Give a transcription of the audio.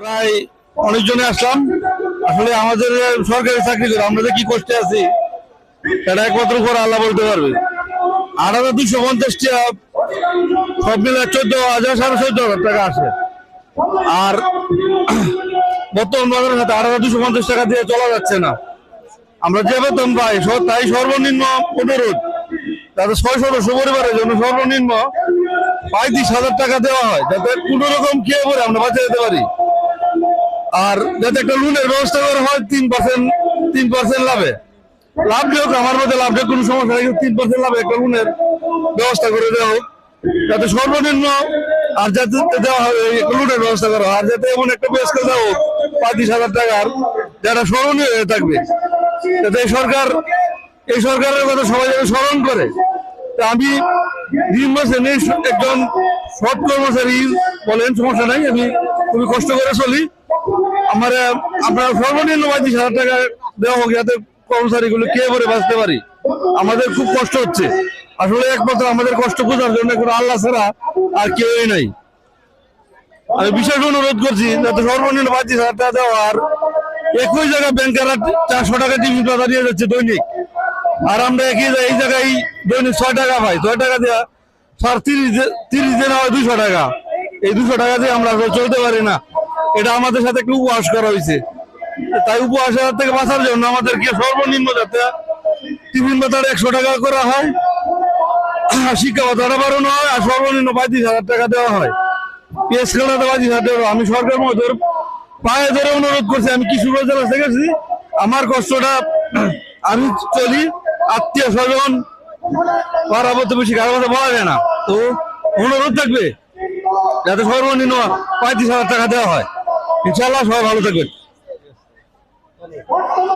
প্রায় অনেকজনে আসলাম। আসলে আমাদের সরকারি চাকরি করে আমরা যে কি কষ্টে আছি এটা একমাত্র করে আল্লাহ বলতে পারবে। আট হাজার দুশো পঞ্চাশ টাকা সব মিলে চোদ্দ হাজার সাড়ে চোদ্দ হাজার টাকা আসে। আর বর্তমান বাজারের সাথে আট হাজার দুশো পঞ্চাশ টাকা দিয়ে চলা যাচ্ছে না। আমরা যে বেতন পাই তাই সর্বনিম্ন অনুরোধ। তাতে ছয় সদস্য পরিবারের জন্য সর্বনিম্ন পঁয়ত্রিশ হাজার টাকা দেওয়া হয়। যাতে কোন রকম কি পরে আমরা বাঁচে যেতে পারি। আর যাতে একটা লোনের ব্যবস্থা করা হয়, তিন পার্সেন্ট তিন পার্সেন্ট লাভে। লাভ হোক, আমার মধ্যে লাভ কোনো সমস্যা নেই তিন পার্সেন্ট লাভে একটা লোনের ব্যবস্থা করে দেওয়া হোক। যাতে সর্বনিম্ন আর যাতে দেওয়া এই লোনের ব্যবস্থা করা আর যাতে এমন একটা করে দেওয়া হোক, পঁয়ত্রিশ হাজার টাকার যারা স্মরণীয় হয়ে থাকবে। যাতে এই সরকার, এই সরকারের কথা সবাই যেন স্মরণ করে। আমি নির্বাচনে একজন সৎ কর্মচারী বলেন, সমস্যা নাই, আমি খুবই কষ্ট করে চলি। আমার আপনার সর্বনিম্ন পঁয়ত্রিশ হাজার টাকা দেওয়া হোক, যাতে কর্মচারীগুলো কে করে বাঁচতে পারি। আমাদের খুব কষ্ট হচ্ছে। আসলে একমাত্র আমাদের কষ্ট বোঝার জন্য কোনো আল্লাহ ছাড়া আর কেউই নাই। আমি বিশেষ অনুরোধ করছি, যাতে সর্বনিম্ন পঁয়ত্রিশ হাজার টাকা দেওয়া আর একই জায়গায় ব্যাংকের চারশো টাকা টিভি পাতা যাচ্ছে দৈনিক। আর আমরা একই এই জায়গায় দৈনিক ছয় টাকা পাই। ছয় টাকা দেওয়া স্যার তিরিশ তিরিশ দিন হয় দুশো টাকা। এই দুশো টাকা দিয়ে আমরা চলতে পারি না। এটা আমাদের সাথে একটু উপহাস করা হয়েছে। তাই উপহাসের থেকে বাঁচার জন্য আমাদেরকে সর্বনিম্ন যাতে টিফিন ভাতার একশো টাকা করা হয়, শিক্ষা ভাতাটা বাড়ানো হয়, আর সর্বনিম্ন পঁয়ত্রিশ হাজার টাকা দেওয়া হয়। পেস খেলাতে পঁয়ত্রিশ হাজার টাকা। আমি সরকার মধ্যে পায়ে ধরে অনুরোধ করছি, আমি কিশোরগঞ্জ জেলা থেকে আমার কষ্টটা আমি চলি। আত্মীয় স্বজন পাড়া প্রতিবেশী কারোর কথা বলা যায় না। তো অনুরোধ থাকবে? যাতে সর্বনিম্ন পঁয়ত্রিশ হাজার টাকা দেওয়া হয়। ইনশাল্লাহ সবাই ভালো থাকবেন।